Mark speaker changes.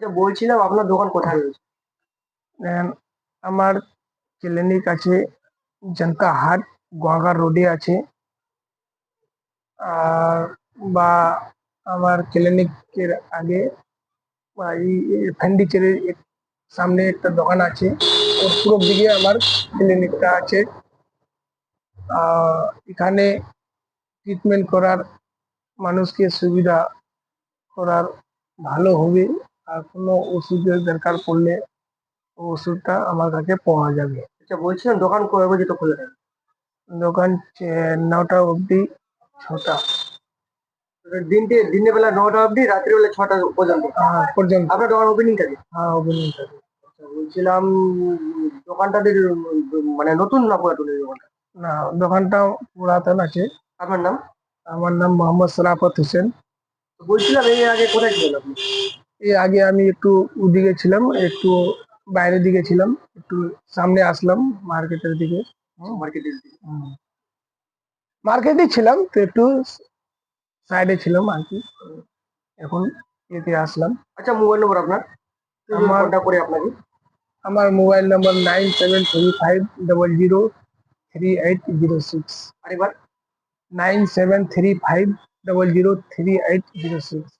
Speaker 1: আচ্ছা বলছিলাম আপনার দোকান কোথায় রয়েছে?
Speaker 2: আমার ক্লিনিক আছে জনতা হাট গোয়াঘাট রোডে আছে। আর বা আমার ক্লিনিকের আগে ফ্যান্ডিচেরের সামনে একটা দোকান আছে। ওর পুরো দিকে আমার ক্লিনিকটা আছে। এখানে ট্রিটমেন্ট করার মানুষকে সুবিধা করার ভালো হবে। আর কোনো ওষুধের দরকার পড়লে ওষুধটা আমার কাছে পাওয়া যাবে।
Speaker 1: আচ্ছা বলছিলাম দোকান কবে পর্যন্ত খোলা থাকে?
Speaker 2: দোকান নটা অবধি ছটা।
Speaker 1: দিনটে দিনের বেলা নটা অবধি রাত্রি বেলা ছটা পর্যন্ত?
Speaker 2: আহ, পর্যন্ত।
Speaker 1: আপনার দোকান ওপেনিং থাকে?
Speaker 2: হ্যাঁ অভিনয় থাকে।
Speaker 1: আচ্ছা বলছিলাম দোকানটাতে মানে নতুন না পুরাতন দোকানটা?
Speaker 2: না দোকানটা পুরাতন আছে।
Speaker 1: আপনার নাম?
Speaker 2: আমার নাম মোহাম্মদ সরাফত হোসেন।
Speaker 1: বলছিলাম এই আগে কোথায় ছিলেন আপনি?
Speaker 2: এর আগে আমি একটু ওদিকে ছিলাম একটু বাইরের দিকে ছিলাম একটু সামনে আসলাম মার্কেটের দিকে।
Speaker 1: মার্কেটের দিকে।
Speaker 2: মার্কেটে ছিলাম তো একটু সাইডে ছিলাম আর কি। এখন এতে আসলাম।
Speaker 1: আচ্ছা মোবাইল নম্বর আপনার?
Speaker 2: আমার-
Speaker 1: করে আপনাকে।
Speaker 2: আমার mobile number nine seven three five double zero three eight zero six
Speaker 1: আরেকবার।
Speaker 2: Nine seven three five double zero three eight zero six